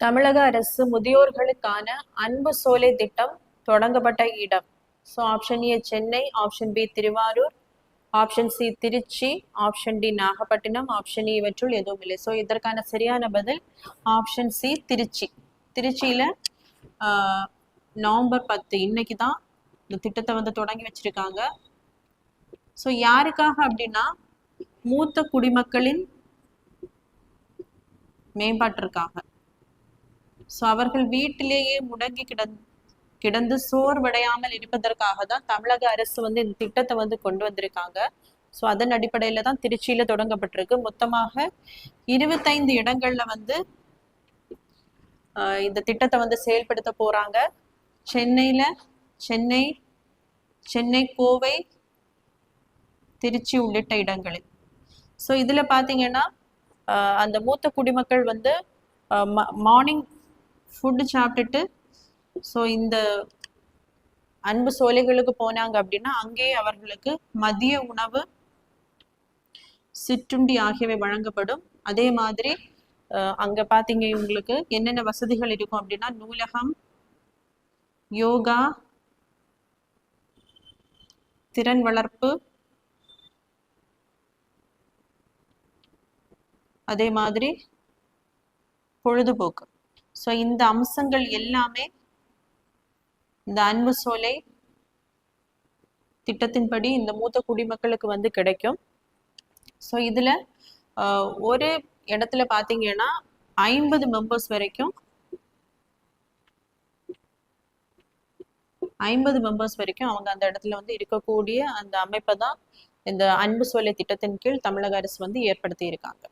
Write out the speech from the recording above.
தமிழக அரசு முதியோர்களுக்கான அன்பு சோலை திட்டம் தொடங்கப்பட்ட இடம். So option A Chennai option B Thiruvarur option C Trichy option D Nagapattinam option E இவற்றுள் எதுவும் இல்லை. ஸோ இதற்கான சரியான பதில் ஆப்ஷன் சி திருச்சி. திருச்சியில் ஆஹ், நவம்பர் பத்து இன்னைக்கு தான் இந்த திட்டத்தை வந்து தொடங்கி வச்சிருக்காங்க. ஸோ யாருக்காக அப்படின்னா மூத்த குடிமக்களின் மேம்பாட்டிற்காக. ஸோ அவர்கள் வீட்டிலேயே முடங்கி கிடந் கிடந்து சோர்வடையாமல் இருப்பதற்காக தான் தமிழக அரசு வந்து இந்த திட்டத்தை வந்து கொண்டு வந்திருக்காங்க. ஸோ அதன் அடிப்படையில தான் திருச்சியில தொடங்கப்பட்டிருக்கு. மொத்தமாக இருபத்தைந்து இடங்கள்ல வந்து ஆஹ் இந்த திட்டத்தை வந்து செயல்படுத்த போறாங்க. சென்னையில சென்னை சென்னை கோவை திருச்சி உள்ளிட்ட இடங்களில். ஸோ இதுல பாத்தீங்கன்னா ஆஹ் அந்த மூத்த குடிமக்கள் வந்து மார்னிங் ஃபுட்டு சாப்பிட்டுட்டு ஸோ இந்த அன்பு சோலைகளுக்கு போனாங்க அப்படின்னா அங்கேயே அவர்களுக்கு மதிய உணவு சிற்றுண்டி ஆகியவை வழங்கப்படும். அதே மாதிரி அஹ், அங்க பாத்தீங்க இவங்களுக்கு என்னென்ன வசதிகள் இருக்கும் அப்படின்னா நூலகம் யோகா திறன் வளர்ப்பு அதே மாதிரி பொழுதுபோக்கு. ஸோ இந்த அம்சங்கள் எல்லாமே இந்த அன்பு சோலை திட்டத்தின்படி இந்த மூத்த குடிமக்களுக்கு வந்து கிடைக்கும். ஸோ இதுல ஆஹ், ஒரு இடத்துல பாத்தீங்கன்னா ஐம்பது மெம்பர்ஸ் வரைக்கும் ஐம்பது மெம்பர்ஸ் வரைக்கும் அவங்க அந்த இடத்துல வந்து இருக்கக்கூடிய அந்த அமைப்பை தான் இந்த அன்பு சோலை திட்டத்தின் கீழ் தமிழக அரசு வந்து ஏற்படுத்தி இருக்காங்க.